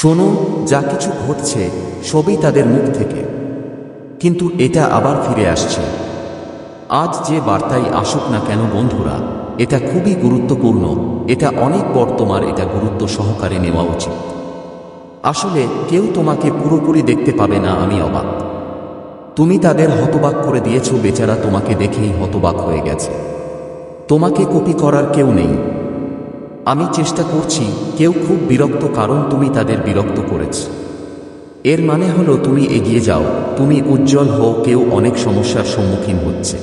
শোনো, যা কিছু ঘটছে, সবই তাদের মুখ থেকে। কিন্তু এটা আবার ফিরে আসছে। আজ যে বার্তাই আসুক না কেন বন্ধুরা, এটা খুবই গুরুত্বপূর্ণ, এটা অনেক বড় তোমার এটা গুরুত্ব সহকারে নেওয়া উচিত। আসলে কেউ তোমাকে পুরোপুরি দেখতে পাবে না, আমি অবাক। তুমি তাদের হতবাক করে দিয়েছ, বেচারা তোমাকে দেখেই হতবাক হয়ে গেছে। তোমাকে কপি করার কেউ নেই আমি চেষ্টা করছি, কেউ খুব বিরক্ত কারণ তুমি তাদের বিরক্ত করেছ। এর মানে হলো তুমি এগিয়ে যাও, তুমি উজ্জ্বল হও, কেউ অনেক সমস্যার সম্মুখীন হচ্ছে।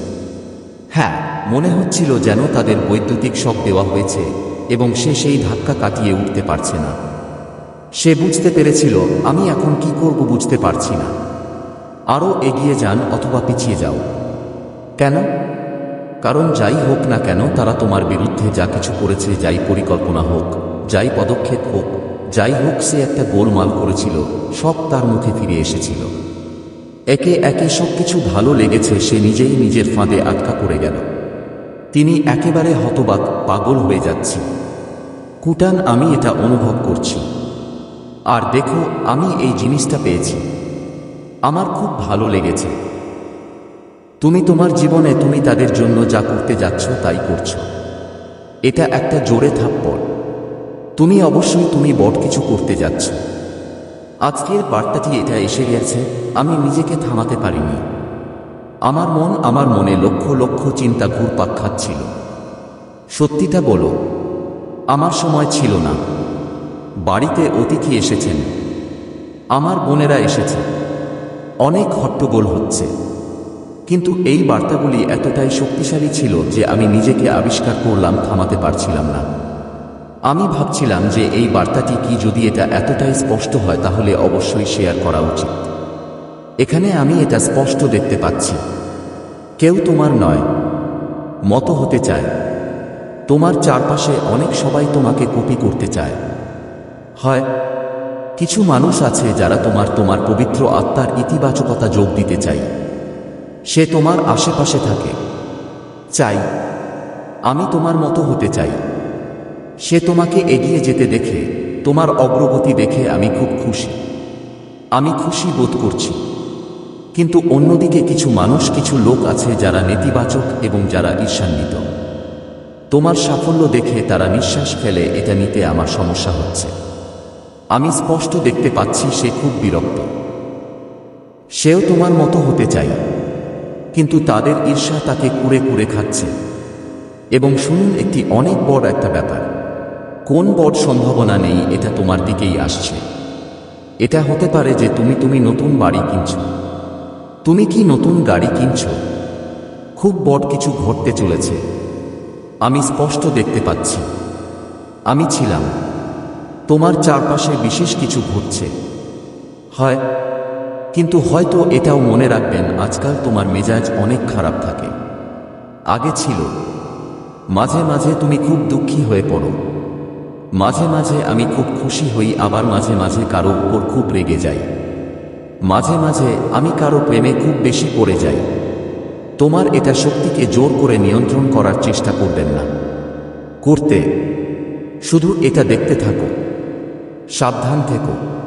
হ্যাঁ মনে হচ্ছিল যেন তাদের বৈদ্যুতিক শখ দেওয়া হয়েছে, এবং সে সেই ধাক্কা কাটিয়ে উঠতে পারছে না। সে বুঝতে পেরেছিল, আমি এখন কি করব বুঝতে পারছি না। আরও এগিয়ে যান অথবা পিছিয়ে যাও। কেন? কারণ যাই হোক না কেন, তারা তোমার বিরুদ্ধে যা কিছু করেছে, যাই পরিকল্পনা হোক, যাই পদক্ষেপ হোক, যাই হোক সে একটা গোলমাল করেছিল, সব তার মুখে ফিরে এসেছিল। একে একে সব কিছু ভালো লেগেছে, সে নিজেই নিজের ফাঁদে আটকা পড়ে গেল। তিনি একেবারে হতবাক, পাগল হয়ে যাচ্ছি। কুটান, আমি এটা অনুভব করছি। আর দেখো, আমি এই জিনিসটা পেয়েছি। আমার খুব ভালো লেগেছে। তুমি তোমার জীবনে তুমি তাদের জন্য যা করতে যাচ্ছ তাই করছ। এটা একটা জোরে থাপ্পড়। তুমি অবশ্যই তুমি বড় কিছু করতে যাচ্ছ। আজকের বার্তাটি এটা এসে গেছে, আমি নিজেকে থামাতে পারিনি। আমার মন আমার মনে লক্ষ লক্ষ চিন্তা ঘুরপাক খাচ্ছিল। সত্যিটা বলো, আমার সময় ছিল না। বাড়িতে অতিথি এসেছেন। আমার বোনেরা এসেছে। অনেক হট্টগোল হচ্ছে। কিন্তু এই বার্তাগুলি এতটাই শক্তিশালী ছিল যে আমি নিজেকে আবিষ্কার করলাম, থামাতে পারছিলাম না। আমি ভাবছিলাম যে এই বার্তাটি কি যদি এটা এতটাই স্পষ্ট হয়, তাহলে অবশ্যই শেয়ার করা উচিত। এখানে আমি এটা স্পষ্ট দেখতে পাচ্ছি। কেউ তোমার নয়, মতো হতে চায়। তোমার চারপাশে অনেক সবাই তোমাকে কপি করতে চায়। হয়, কিছু মানুষ আছে যারা তোমার তোমার পবিত্র আত্মার ইতিবাচকতা যোগ দিতে চাই সে তোমার আশেপাশে থাকে। চাই, আমি তোমার মতো হতে চাই। সে তোমাকে এগিয়ে যেতে দেখে, তোমার অগ্রগতি দেখে আমি খুব খুশি। আমি খুশি বোধ করছি। কিন্তু অন্যদিকে কিছু মানুষ, কিছু লোক আছে যারা নেতিবাচক এবং যারা ঈর্ষান্বিত। তোমার সাফল্য দেখে তারা নিঃশ্বাস ফেলে, এটা নিতে আমার সমস্যা হচ্ছে। আমি স্পষ্ট দেখতে পাচ্ছি সে খুব বিরক্ত। সেও তোমার মতো হতে চাই। কিন্তু তাদের ঈর্ষা তাকে কুড়ে কুড়ে খাচ্ছে। এবং শুনুন একটি অনেক বড় একটা ব্যাপার। কোন বড় সম্ভাবনা নেই এটা তোমার দিকেই আসছে। এটা হতে পারে যে তুমি তুমি নতুন বাড়ি কিনছো। তুমি কি নতুন গাড়ি কিনছো? খুব বড় কিছু ঘটতে চলেছে। আমি স্পষ্ট দেখতে পাচ্ছি। আমি ছিলাম। তোমার চারপাশে বিশেষ কিছু ঘটছে। হয় কিন্তু হয়তো এটাও মনে রাখবেন, আজকাল তোমার মেজাজ অনেক খারাপ থাকে। আগে ছিল, মাঝে মাঝে তুমি খুব দুঃখী হয়ে পড়ো। মাঝে মাঝে আমি খুব খুশি হই, আবার মাঝে মাঝে কারও উপর খুব রেগে যাই। মাঝে মাঝে আমি কারও প্রেমে খুব বেশি পড়ে যাই। তোমার এটা শক্তিকে জোর করে নিয়ন্ত্রণ করার চেষ্টা করবেন না। করতে, শুধু এটা দেখতে থাকো। সাবধান থেকো।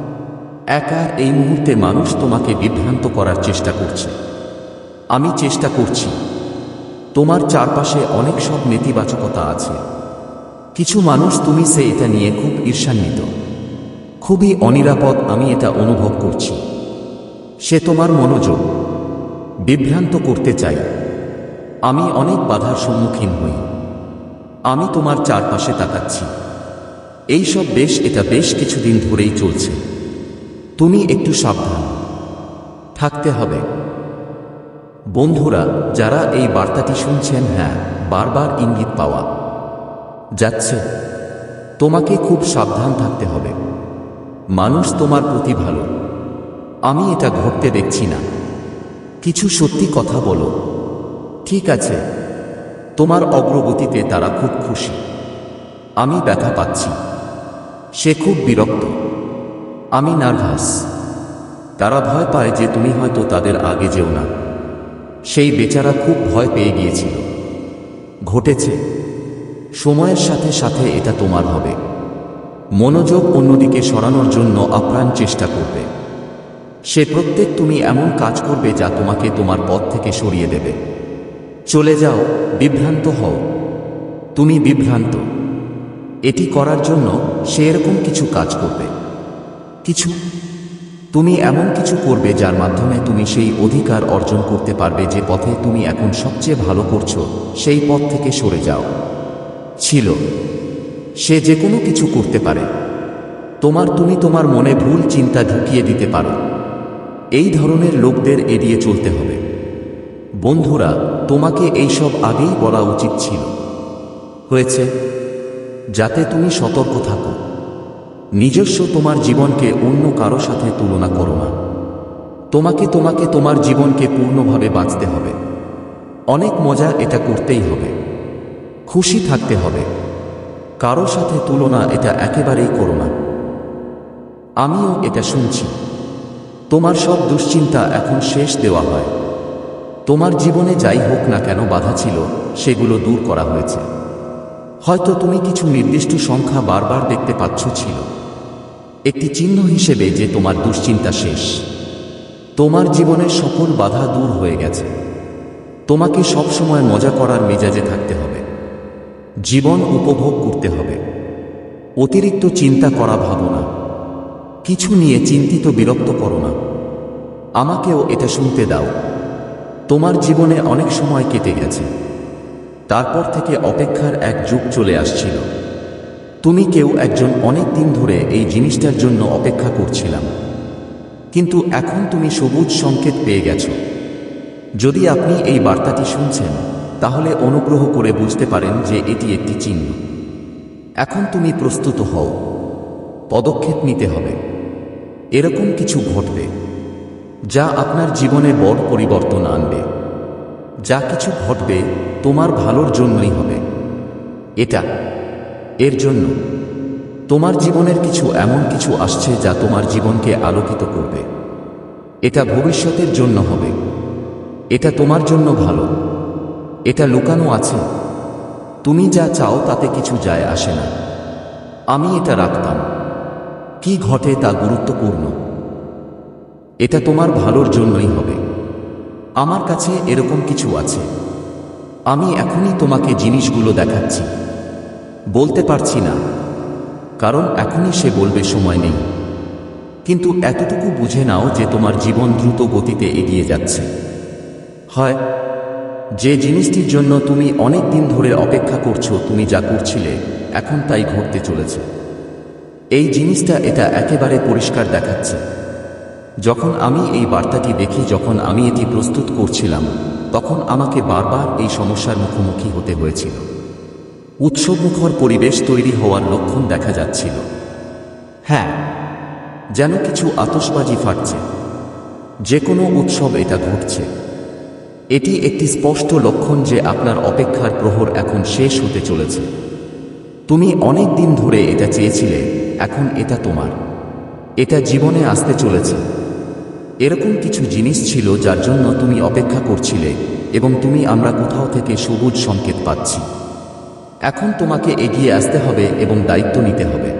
একা এই মুহূর্তে মানুষ তোমাকে বিভ্রান্ত করার চেষ্টা করছে। আমি চেষ্টা করছি। তোমার চারপাশে অনেক সব নেতিবাচকতা আছে। কিছু মানুষ তুমি সে এটা নিয়ে খুব ঈর্ষান্বিত। খুবই অনিরাপদ আমি এটা অনুভব করছি। সে তোমার মনোযোগ বিভ্রান্ত করতে চাই আমি অনেক বাধার সম্মুখীন হই। আমি তোমার চারপাশে তাকাচ্ছি। এইসব বেশ, এটা বেশ কিছুদিন ধরেই চলছে। তুমি একটু সাবধান। থাকতে হবে। বন্ধুরা, যারা এই বার্তাটি শুনছেন হ্যাঁ বারবার ইঙ্গিত পাওয়া যাচ্ছে। তোমাকে খুব সাবধান থাকতে হবে। মানুষ তোমার প্রতি ভালো। আমি এটা ঘটতে দেখছি না। কিছু সত্যি কথা বলো। ঠিক আছে। তোমার অগ্রগতিতে তারা খুব খুশি। আমি ব্যথা পাচ্ছি। সে খুব বিরক্ত। আমি নার্ভাস। তারা ভয় পায় যে তুমি হয়তো তাদের আগে যেও না। সেই বেচারা খুব ভয় পেয়ে গিয়েছিল। ঘটেছে। সময়ের সাথে সাথে এটা তোমার হবে। মনোযোগ অন্যদিকে সরানোর জন্য আপ্রাণ চেষ্টা করবে। সে প্রত্যেক তুমি এমন কাজ করবে যা তোমাকে তোমার পথ থেকে সরিয়ে দেবে। চলে যাও, বিভ্রান্ত হও। তুমি বিভ্রান্ত। এটি করার জন্য সে এরকম কিছু কাজ করবে। কিছু তুমি এমন কিছু করবে যার মাধ্যমে তুমি সেই অধিকার অর্জন করতে পারবে যে পথে তুমি এখন সবচেয়ে ভালো করছ, সেই পথ থেকে সরে যাও। ছিল। সে যে কোনো কিছু করতে পারে। তোমার তুমি তোমার মনে ভুল চিন্তা ঢুকিয়ে দিতে পারো। এই ধরনের লোকদের এড়িয়ে চলতে হবে। বন্ধুরা, তোমাকে এইসব আগেই বলা উচিত ছিল। হয়েছে। যাতে তুমি সতর্ক থাকো। নিজস্ব তোমার জীবনকে অন্য কারও সাথে তুলনা করো না। তোমাকে তোমাকে তোমার জীবনকে পূর্ণভাবে বাঁচতে হবে। অনেক মজা এটা করতেই হবে। খুশি থাকতে হবে। কারও সাথে তুলনা এটা একেবারেই করো না। আমিও এটা শুনছি। তোমার সব দুশ্চিন্তা এখন শেষ দেওয়া হয়। তোমার জীবনে যাই হোক না কেন বাধা ছিল, সেগুলো দূর করা হয়েছে। হয়তো তুমি কিছু নির্দিষ্ট সংখ্যা বারবার দেখতে পাচ্ছ ছিল। একটি চিহ্ন হিসেবে যে তোমার দুশ্চিন্তা শেষ। তোমার জীবনের সকল বাধা দূর হয়ে গেছে। তোমাকে সবসময় মজা করার মেজাজে থাকতে হবে। জীবন উপভোগ করতে হবে। অতিরিক্ত চিন্তা করা ভাবো না কিছু নিয়ে চিন্তিত, বিরক্ত করো না। আমাকেও এটা শুনতে দাও। তোমার জীবনে অনেক সময় কেটে গেছে। তারপর থেকে অপেক্ষার এক যুগ চলে আসছিল। তুমি কেউ একজন অনেক দিন ধরে এই জিনিসটার জন্য অপেক্ষা করছিলাম। কিন্তু এখন তুমি সবুজ সংকেত পেয়ে গেছো। যদি আপনি এই বার্তাটি শুনছেন, তাহলে অনুগ্রহ করে বুঝতে পারেন যে এটি একটি চিহ্ন। এখন তুমি প্রস্তুত হও। পদক্ষেপ নিতে হবে। এরকম কিছু ঘটবে, যা আপনার জীবনে বড় পরিবর্তন আনবে। যা কিছু ঘটবে, তোমার ভালোর জন্যই হবে। এটা এর জন্য তোমার জীবনের কিছু এমন কিছু আসছে যা তোমার জীবনকে আলোকিত করবে। এটা ভবিষ্যতের জন্য হবে। এটা তোমার জন্য ভালো। এটা লুকানো আছে। তুমি যা চাও তাতে কিছু যায় আসে না। আমি এটা রাখতাম। কি ঘটে তা গুরুত্বপূর্ণ। এটা তোমার ভালোর জন্যই হবে। আমার কাছে এরকম কিছু আছে। আমি এখনই তোমাকে জিনিসগুলো দেখাচ্ছি। বলতে পারছি না। কারণ এখনই সে বলবে সময় নেই। কিন্তু এতটুকু বুঝে নাও যে তোমার জীবন দ্রুত গতিতে এগিয়ে যাচ্ছে। হয়, যে জিনিসটির জন্য তুমি অনেক দিন ধরে অপেক্ষা করছ তুমি যা করছিলে, এখন তাই ঘটতে চলেছে। এই জিনিসটা এটা একেবারে পরিষ্কার দেখাচ্ছে। যখন আমি এই বার্তাটি দেখি, যখন আমি এটি প্রস্তুত করছিলাম, তখন আমাকে বারবার এই সমস্যার মুখোমুখি হতে হয়েছিল। উৎসবমুখর পরিবেশ তৈরি হওয়ার লক্ষণ দেখা যাচ্ছিল। হ্যাঁ যেন কিছু আতসবাজি ফাটছে। যে কোনো উৎসব এটা ঘটছে। এটি একটি স্পষ্ট লক্ষণ যে আপনার অপেক্ষার প্রহর এখন শেষ হতে চলেছে। তুমি অনেক দিন ধরে এটা চেয়েছিলে, এখন এটা তোমার। এটা জীবনে আসতে চলেছে। এরকম কিছু জিনিস ছিল যার জন্য তুমি অপেক্ষা করছিলে এবং তুমি আমরা কোথাও থেকে সবুজ সংকেত পাচ্ছি। এখন তোমাকে এগিয়ে আসতে হবে এবং দায়িত্ব নিতে হবে।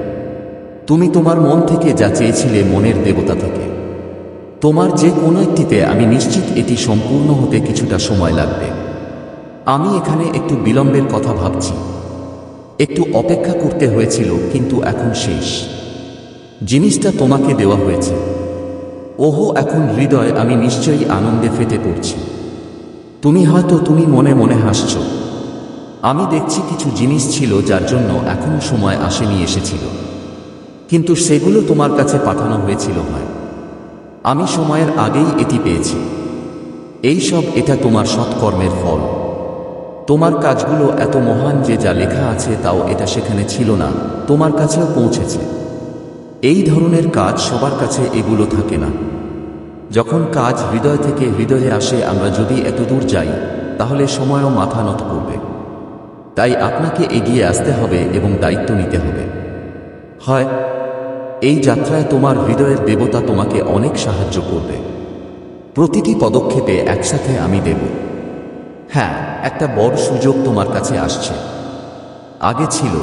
তুমি তোমার মন থেকে যা চেয়েছিলে মনের দেবতা থেকে। তোমার যে কোনো একটিতে আমি নিশ্চিত এটি সম্পূর্ণ হতে কিছুটা সময় লাগবে। আমি এখানে একটু বিলম্বের কথা ভাবছি। একটু অপেক্ষা করতে হয়েছিল, কিন্তু এখন শেষ। জিনিসটা তোমাকে দেওয়া হয়েছে। ওহো, এখন হৃদয়, আমি নিশ্চয়ই আনন্দে ফেটে পড়ছি। তুমি হয়তো, তুমি মনে মনে হাসছ। আমি দেখছি কিছু জিনিস ছিল যার জন্য এখনও সময় আসেনি এসেছিল। কিন্তু সেগুলো তোমার কাছে পাঠানো হয়েছিল হয় আমি সময়ের আগেই এটি পেয়েছি। এই সব এটা তোমার সৎকর্মের ফল। তোমার কাজগুলো এত মহান যে যা লেখা আছে তাও এটা সেখানে ছিল না, তোমার কাছেও পৌঁছেছে। এই ধরনের কাজ সবার কাছে এগুলো থাকে না। যখন কাজ হৃদয় থেকে হৃদয়ে আসে, আমরা যদি এতদূর যাই, তাহলে সময়ও মাথা নত করবে। তাই আপনাকে এগিয়ে আসতে হবে এবং দায়িত্ব নিতে হবে। হয়, এই যাত্রায় তোমার হৃদয়ের দেবতা তোমাকে অনেক সাহায্য করবে। প্রতিটি পদক্ষেপে একসাথে আমি দেব। হ্যাঁ একটা বড় সুযোগ তোমার কাছে আসছে। আগে ছিল।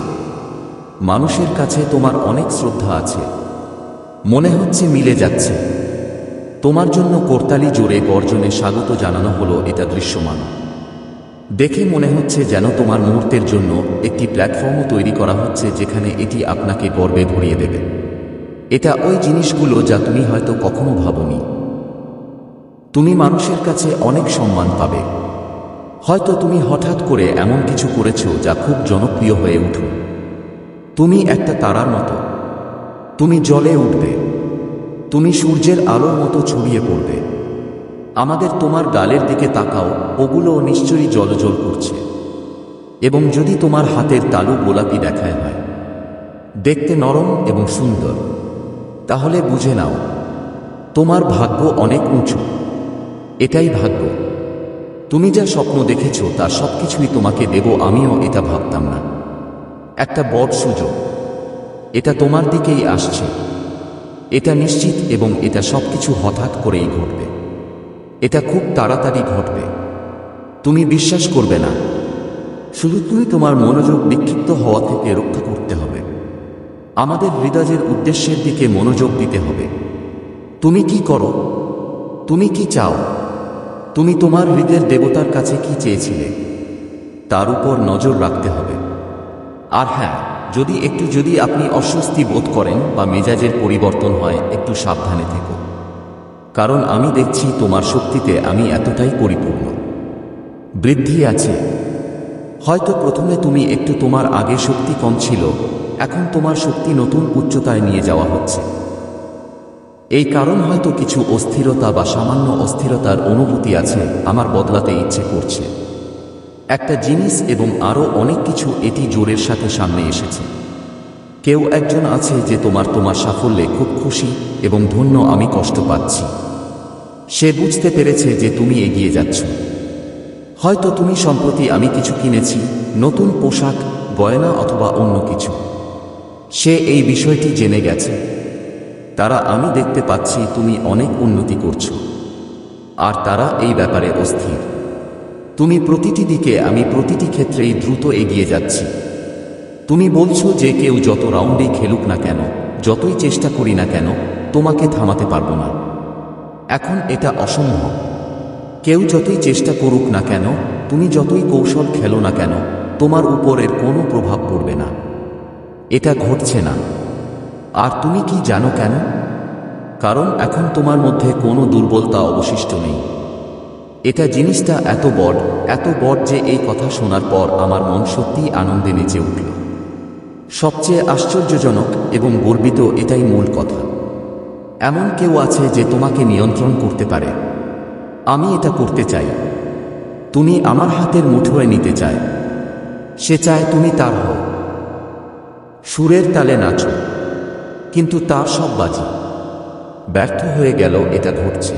মানুষের কাছে তোমার অনেক শ্রদ্ধা আছে। মনে হচ্ছে মিলে যাচ্ছে। তোমার জন্য করতালি জোরে গর্জনে স্বাগত জানানো হলো এটা দৃশ্যমান। দেখে মনে হচ্ছে যেন তোমার মুহূর্তের জন্য একটি প্ল্যাটফর্মও তৈরি করা হচ্ছে যেখানে এটি আপনাকে গর্বে ভরিয়ে দেবে। এটা ওই জিনিসগুলো যা তুমি হয়তো কখনো ভাবনি। তুমি মানুষের কাছে অনেক সম্মান পাবে। হয়তো তুমি হঠাৎ করে এমন কিছু করেছ যা খুব জনপ্রিয় হয়ে উঠুন তুমি একটা তারার মতো। তুমি জলে উঠবে। তুমি সূর্যের আলোর মতো ছড়িয়ে পড়বে। আমাদের তোমার গালের দিকে তাকাও, ওগুলো নিশ্চয়ই জলজল করছে। এবং যদি তোমার হাতের তালু গোলাপি দেখায় হয়, দেখতে নরম এবং সুন্দর, তাহলে বুঝে নাও, তোমার ভাগ্য অনেক উঁচু। এটাই ভাগ্য। তুমি যা স্বপ্ন দেখেছ, তার সব কিছুই তোমাকে দেব, আমিও এটা ভাবতাম না। একটা বড় সুযোগ। এটা তোমার দিকেই আসছে। এটা নিশ্চিত এবং এটা সবকিছু হঠাৎ করেই ঘটবে। এটা খুব তাড়াতাড়ি ঘটবে। তুমি বিশ্বাস করবে না। শুধু তুমি তোমার মনোযোগ বিক্ষিপ্ত হওয়া থেকে রক্ষা করতে হবে। আমাদের হৃদয়ের উদ্দেশ্যের দিকে মনোযোগ দিতে হবে। তুমি কি করো? তুমি কি চাও? তুমি তোমার হৃদয়ের দেবতার কাছে কি চেয়েছিলে? তার উপর নজর রাখতে হবে। আর হ্যাঁ যদি একটু যদি আপনি অস্বস্তি বোধ করেন বা মেজাজের পরিবর্তন হয়, একটু সাবধানে থেকো। কারণ আমি দেখছি তোমার শক্তিতে আমি এতটাই পরিপূর্ণ। বৃদ্ধি আছে। হয়তো প্রথমে তুমি একটু তোমার আগে শক্তি কম ছিল, এখন তোমার শক্তি নতুন উচ্চতায় নিয়ে যাওয়া হচ্ছে। এই কারণ হয়তো কিছু অস্থিরতা বা সামান্য অস্থিরতার অনুভূতি আছে, আমার বদলাতে ইচ্ছে করছে। একটা জিনিস এবং আরও অনেক কিছু এটি জোরের সাথে সামনে এসেছে। কেউ একজন আছে যে তোমার তোমার সাফল্যে খুব খুশি এবং ধন্য আমি কষ্ট পাচ্ছি। সে বুঝতে পেরেছে যে তুমি এগিয়ে যাচ্ছ। হয়তো তুমি সম্প্রতি আমি কিছু কিনেছি, নতুন পোশাক, গয়না অথবা অন্য কিছু। সে এই বিষয়টি জেনে গেছে। তারা, আমি দেখতে পাচ্ছি তুমি অনেক উন্নতি করছ। আর তারা এই ব্যাপারে অস্থির। তুমি প্রতিটি দিকে, আমি প্রতিটি ক্ষেত্রেই দ্রুত এগিয়ে যাচ্ছি। তুমি বলছো যে কেউ যত রাউন্ডেই খেলুক না কেন, যতই চেষ্টা করি না কেন, তোমাকে থামাতে পারব না। এখন এটা অসম্ভব। কেউ যতই চেষ্টা করুক না কেন, তুমি যতই কৌশল খেলো না কেন, তোমার উপরের কোনো প্রভাব পড়বে না। এটা ঘটছে না। আর তুমি কি জানো কেন? কারণ এখন তোমার মধ্যে কোনো দুর্বলতা অবশিষ্ট নেই। এটা জিনিসটা এত বড় এত বড় যে এই কথা শোনার পর আমার মন সত্যিই আনন্দে নেচে উঠল। সবচেয়ে আশ্চর্যজনক এবং গর্বিত এটাই মূল কথা। এমন কেউ আছে যে তোমাকে নিয়ন্ত্রণ করতে পারে। আমি এটা করতে চাই। তুমি আমার হাতের মুঠোয় নিতে চায়। সে চায় তুমি তার হও। সুরের তালে নাচো। কিন্তু তার সব বাজি। ব্যর্থ হয়ে গেল এটা ঘটছে।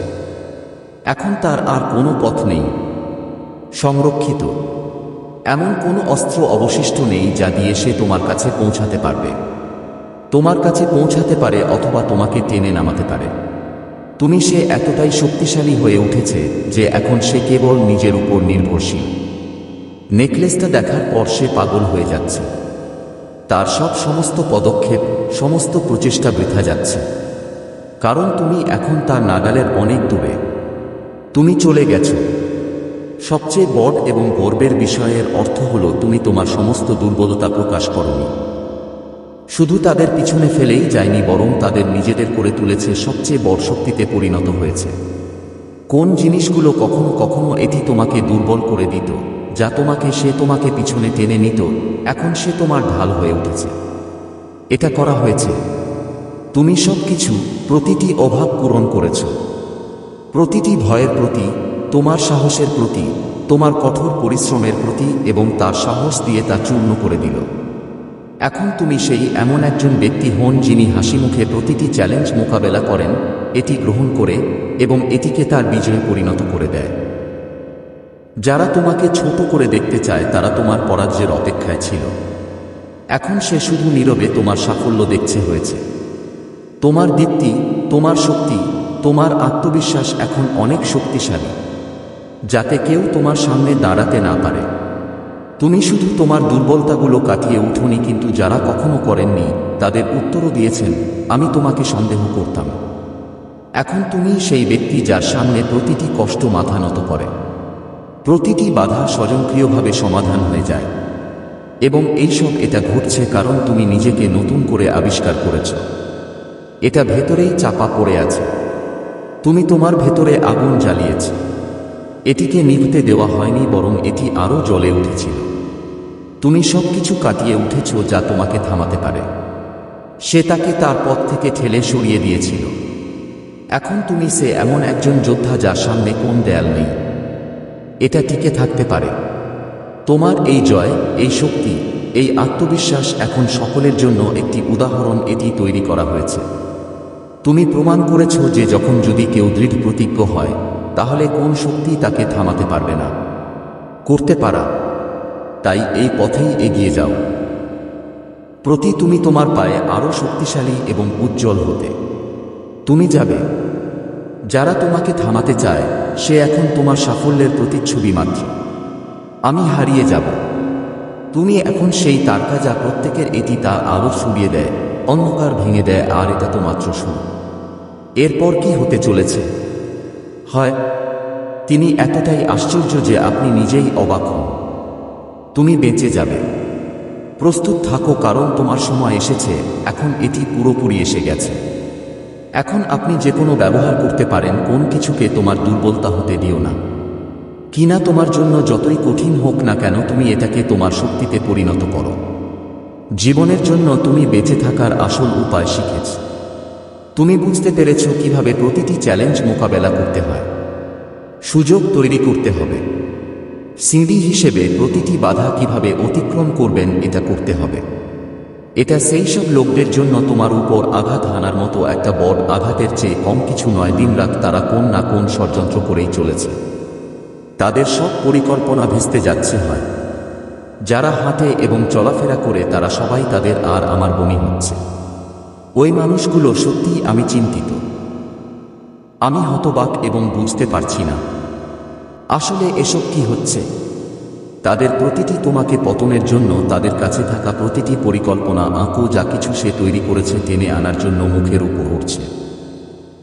এখন তার আর কোনো পথ নেই। সংরক্ষিত। এমন কোনো অস্ত্র অবশিষ্ট নেই যা দিয়ে সে তোমার কাছে পৌঁছাতে পারবে। তোমার কাছে পৌঁছাতে পারে অথবা তোমাকে টেনে নামাতে পারে। তুমি সে এতটাই শক্তিশালী হয়ে উঠেছে যে এখন সে কেবল নিজের উপর নির্ভরশীল। নেকলেসটা দেখার পর সে পাগল হয়ে যাচ্ছে। তার সব সমস্ত পদক্ষেপ, সমস্ত প্রচেষ্টা বৃথা যাচ্ছে। কারণ তুমি এখন তার নাগালের অনেক দূরে। তুমি চলে গেছ। সবচেয়ে বড় এবং গর্বের বিষয়ের অর্থ হল তুমি তোমার সমস্ত দুর্বলতা প্রকাশ করনি। শুধু তাদের পিছনে ফেলেই যায়নি, বরং তাদের নিজেদের করে তুলেছে সবচেয়ে বড় শক্তিতে পরিণত হয়েছে। কোন জিনিসগুলো কখনো কখনো এটি তোমাকে দুর্বল করে দিত, যা তোমাকে সে তোমাকে পিছনে টেনে নিত, এখন সে তোমার ঢাল হয়ে উঠেছে। এটা করা হয়েছে। তুমি সব কিছু প্রতিটি অভাব পূরণ করেছ। প্রতিটি ভয়ের প্রতি তোমার সাহসের প্রতি, তোমার কঠোর পরিশ্রমের প্রতি এবং তার সাহস দিয়ে তা চূর্ণ করে দিল। এখন তুমি সেই এমন একজন ব্যক্তি হন যিনি হাসি মুখে প্রতিটি চ্যালেঞ্জ মোকাবেলা করেন, এটি গ্রহণ করে এবং এটিকে তার বিজয়ে পরিণত করে দেয়। যারা তোমাকে ছোট করে দেখতে চায়, তারা তোমার পরাজয়ের অপেক্ষায় ছিল। এখন সে শুধু নীরবে তোমার সাফল্য দেখছে হয়েছে। তোমার দীপ্তি, তোমার শক্তি, তোমার আত্মবিশ্বাস এখন অনেক শক্তিশালী। যাতে কেউ তোমার সামনে দাঁড়াতে না পারে। তুমি শুধু তোমার দুর্বলতাগুলো কাটিয়ে উঠোনি, কিন্তু যারা কখনো করেননি, তাদের উত্তরও দিয়েছেন, আমি তোমাকে সন্দেহ করতাম। এখন তুমি সেই ব্যক্তি যার সামনে প্রতিটি কষ্ট মাথা নত করে। প্রতিটি বাধা স্বয়ংক্রিয়ভাবে সমাধান হয়ে যায়। এবং এইসব এটা ঘটছে কারণ তুমি নিজেকে নতুন করে আবিষ্কার করেছ। এটা ভেতরেই চাপা পড়ে আছে। তুমি তোমার ভেতরে আগুন জ্বালিয়েছ। এটিকে নিভতে দেওয়া হয়নি, বরং এটি আরও জ্বলে উঠেছিল। তুমি সব কিছু কাটিয়ে উঠেছ যা তোমাকে থামাতে পারে। সে তাকে তার পথ থেকে ঠেলে সরিয়ে দিয়েছিল। এখন তুমি সে এমন একজন যোদ্ধা যার সামনে কোন দেয়াল নেই। এটা টিকে থাকতে পারে। তোমার এই জয়, এই শক্তি, এই আত্মবিশ্বাস এখন সকলের জন্য একটি উদাহরণ এটি তৈরি করা হয়েছে। তুমি প্রমাণ করেছ যে যখন যদি কেউ দৃঢ় প্রতিজ্ঞ হয় তাহলে কোন শক্তি তাকে থামাতে পারবে না? করতে পারা। তাই এই পথেই এগিয়ে যাও। প্রতি তুমি তোমার পায়ে আরও শক্তিশালী এবং উজ্জ্বল হতে। তুমি যাবে। যারা তোমাকে থামাতে চায়, সে এখন তোমার সাফল্যের প্রতিচ্ছবি মাত্র। আমি হারিয়ে যাব। তুমি এখন সেই তারকা যা প্রত্যেকের এটি তার আলো ছড়িয়ে দেয়, অন্ধকার ভেঙে দেয়, আর এটা তো মাত্র শুরু। এরপর কি হতে চলেছে? হয়, তিনি এতটাই আশ্চর্য যে আপনি নিজেই অবাক হন। তুমি বেঁচে যাবে। প্রস্তুত থাকো, কারণ তোমার সময় এসেছে, এখন এটি পুরোপুরি এসে গেছে। এখন আপনি যে কোনো ব্যবহার করতে পারেন, কোন কিছুকে তোমার দুর্বলতা হতে দিও না। কিনা তোমার জন্য যতই কঠিন হোক না কেন, তুমি এটাকে তোমার শক্তিতে পরিণত করো। জীবনের জন্য তুমি বেঁচে থাকার আসল উপায় শিখেছ। তুমি বুঝতে পেরেছ কীভাবে প্রতিটি চ্যালেঞ্জ মোকাবেলা করতে হয়। সুযোগ তৈরি করতে হবে। সিঁড়ি হিসেবে প্রতিটি বাধা কীভাবে অতিক্রম করবেন এটা করতে হবে। এটা সেই সব লোকদের জন্য তোমার উপর আঘাত হানার মতো একটা বড় আঘাতের চেয়ে কম কিছু নয়, দিনরাত তারা কোন না কোন ষড়যন্ত্র করেই চলেছে। তাদের সব পরিকল্পনা ভেস্তে যাচ্ছে হয়। যারা হাঁটে এবং চলাফেরা করে তারা সবাই তাদের আর আমার বমি হচ্ছে। ওই মানুষগুলো সত্যিই আমি চিন্তিত। আমি হতবাক এবং বুঝতে পারছি না। আসলে এসব কি হচ্ছে? তাদের প্রতিটি তোমাকে পতনের জন্য তাদের কাছে থাকা প্রতিটি পরিকল্পনা, আঁকো, যা কিছু সে তৈরি করেছে টেনে আনার জন্য মুখের উপর উঠছে।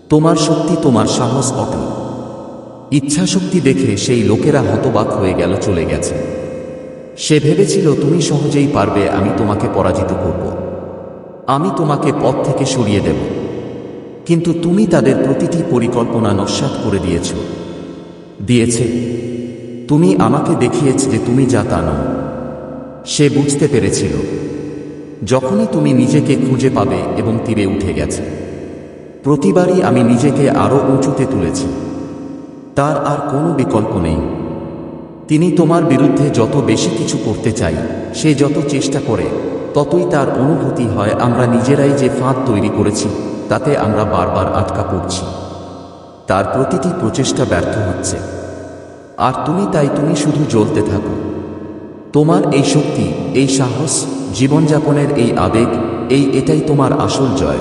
তোমার শক্তি তোমার সাহস অটল। ইচ্ছাশক্তি দেখে সেই লোকেরা হতবাক হয়ে গেল, চলে গেছে। সে ভেবেছিল, তুমি সহজেই পারবে, আমি তোমাকে পরাজিত করব। আমি তোমাকে পথ থেকে সরিয়ে দেব। কিন্তু তুমি তাদের প্রতিটি পরিকল্পনা নস্যাৎ করে দিয়েছ। দিয়েছে, তুমি আমাকে দেখিয়েছ যে তুমি যা তা নও। সে বুঝতে পেরেছিল। যখনই তুমি নিজেকে খুঁজে পাবে এবং তীরে উঠে গেছে। প্রতিবারই আমি নিজেকে আরও উঁচুতে তুলেছি। তার আর কোনো বিকল্প নেই। তিনি তোমার বিরুদ্ধে যত বেশি কিছু করতে চাই, সে যত চেষ্টা করে ততই তার অনুভূতি হয়, আমরা নিজেরাই যে ফাঁদ তৈরি করেছি, তাতে আমরা বারবার আটকা পড়ছি। তার প্রতিটি প্রচেষ্টা ব্যর্থ হচ্ছে। আর তুমি তাই তুমি শুধু জ্বলতে থাকো। তোমার এই শক্তি, এই সাহস, জীবনযাপনের এই আবেগ, এই এটাই তোমার আসল জয়।